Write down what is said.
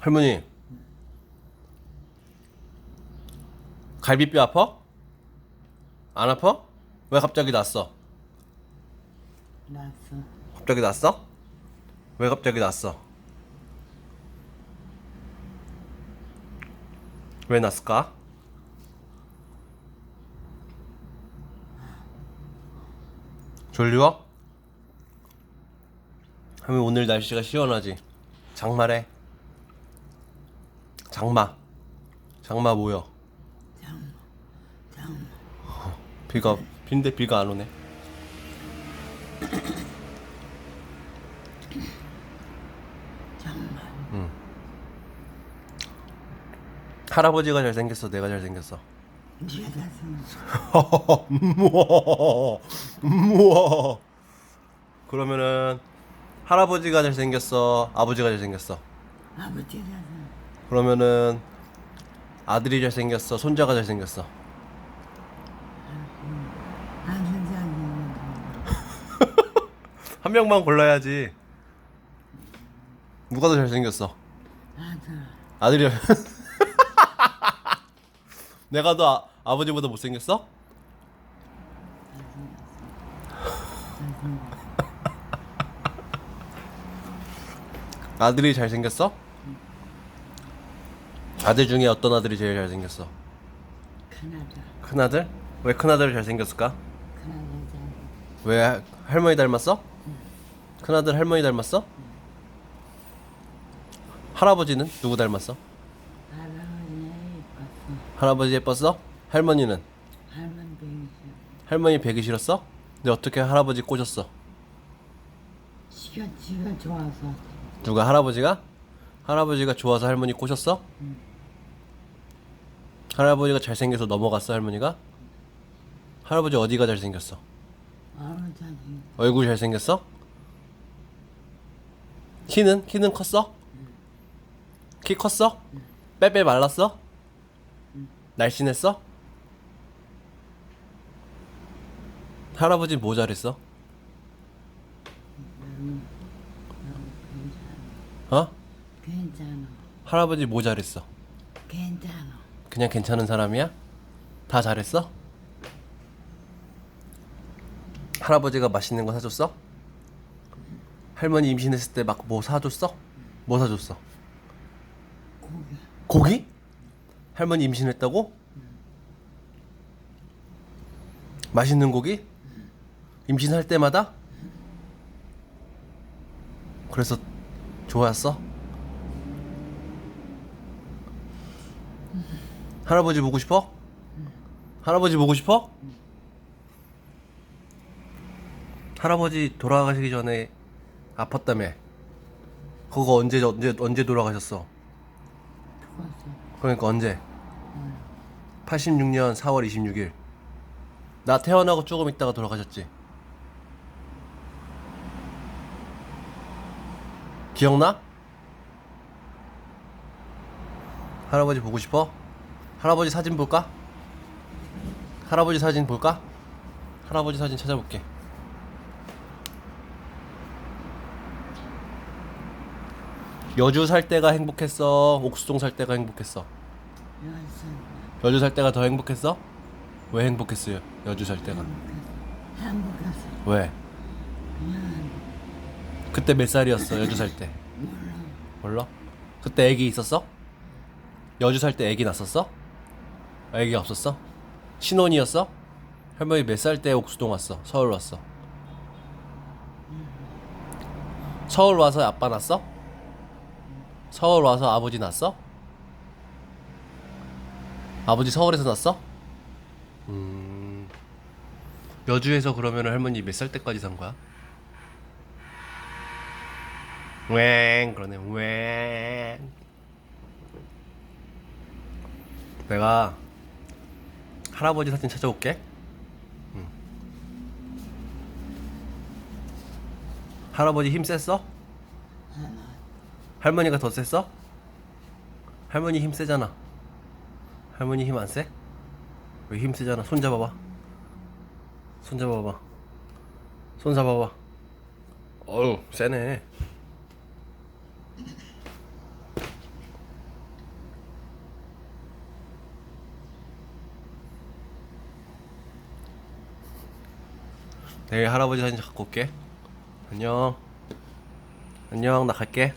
할머니 갈비뼈 아파? 안 아파? 왜 갑자기 났어? 났어. 갑자기 났어? 왜 갑자기 났어? 왜 났을까? 졸려? 하면 오늘 날씨가 시원하지? 장마래 장마 장마 뭐여? 장마, 장마. 비가 빈데 비가 안 오네 장마. 할아버지가 잘생겼어 내가 잘생겼어 네가 생겼어. 우와. 그러면은 할아버지가 잘생겼어, 아버지가 잘생겼어. 아버지가. 그러면은 아들이 잘생겼어, 손자가 잘생겼어. 아니면 한 명만 골라야지. 누가 더 잘생겼어? 아들. 아들이. 내가 더 아, 아버지보다 못생겼어? 아들이 잘생겼어? 아들 중에 어떤 아들이 제일 잘생겼어? 큰아들. 큰아들? 왜 큰아들이 잘생겼을까? 큰아들 잘. 왜 할머니 닮았어? 큰아들 할머니 닮았어? 할아버지는 누구 닮았어? 할아버지 예뻤어. 할아버지 예뻤어? 할머니는? 할머니 배기 할머니 배기 싫었어? 근데 어떻게 할아버지 꼬셨어? 지가 지가 좋아서. 누가 할아버지가? 할아버지가 좋아서 할머니 꼬셨어? 할아버지가 잘생겨서 넘어갔어 할머니가? 할아버지 어디가 잘생겼어? 아니. 얼굴 잘생겼어? 키는? 키는 컸어? 키 컸어? 빼빼 말랐어? 날씬했어? 할아버지 뭐 잘했어? 어? 괜찮아. 할아버지 뭐 잘했어? 괜찮아. 그냥 괜찮은 사람이야? 다 잘했어? 할아버지가 맛있는 거 사줬어? 할머니 임신했을 때 막 뭐 사줬어? 뭐 사줬어? 고기. 고기? 할머니 임신했다고? 맛있는 고기? 임신할 때마다? 그래서 좋았어? 할아버지 보고 싶어? 할아버지 보고 싶어? 할아버지 돌아가시기 전에 아팠다며. 그거 언제 언제 언제 돌아가셨어? 그러니까 언제? 86년 4월 26일. 나 태어나고 조금 있다가 돌아가셨지. 기억나? 할아버지 보고 싶어? 할아버지 사진 볼까? 할아버지 사진 볼까? 할아버지 사진 찾아볼게. 여주 살 때가 행복했어? 옥수동 살 때가 행복했어? 여주 살 때가 더 행복했어? 왜 행복했어요? 여주 살 때가 행복했어. 왜? 그때 몇 살이었어? 여주 살 때? 몰라. 몰라? 그때 애기 있었어? 여주 살 때 애기 났었어? 애기 없었어? 신혼이었어? 할머니 몇 살 때 옥수동 왔어? 서울 왔어? 서울 와서 아빠 낳았어? 서울 와서 아버지 낳았어? 아버지 서울에서 낳았어? 음... 여주에서 그러면 할머니 몇 살 때까지 산 거야? 웽 그러네 웽 내가 할아버지 사진 찾아올게 응. 할아버지 힘 셌어? 할머니가 더 셌어? 할머니 힘 세잖아 할머니 힘 안 세? 왜 힘 세잖아 손 잡아봐 손 잡아봐 손 잡아봐 어우 세네 내일 할아버지 사진 갖고 올게. 안녕. 안녕. 나 갈게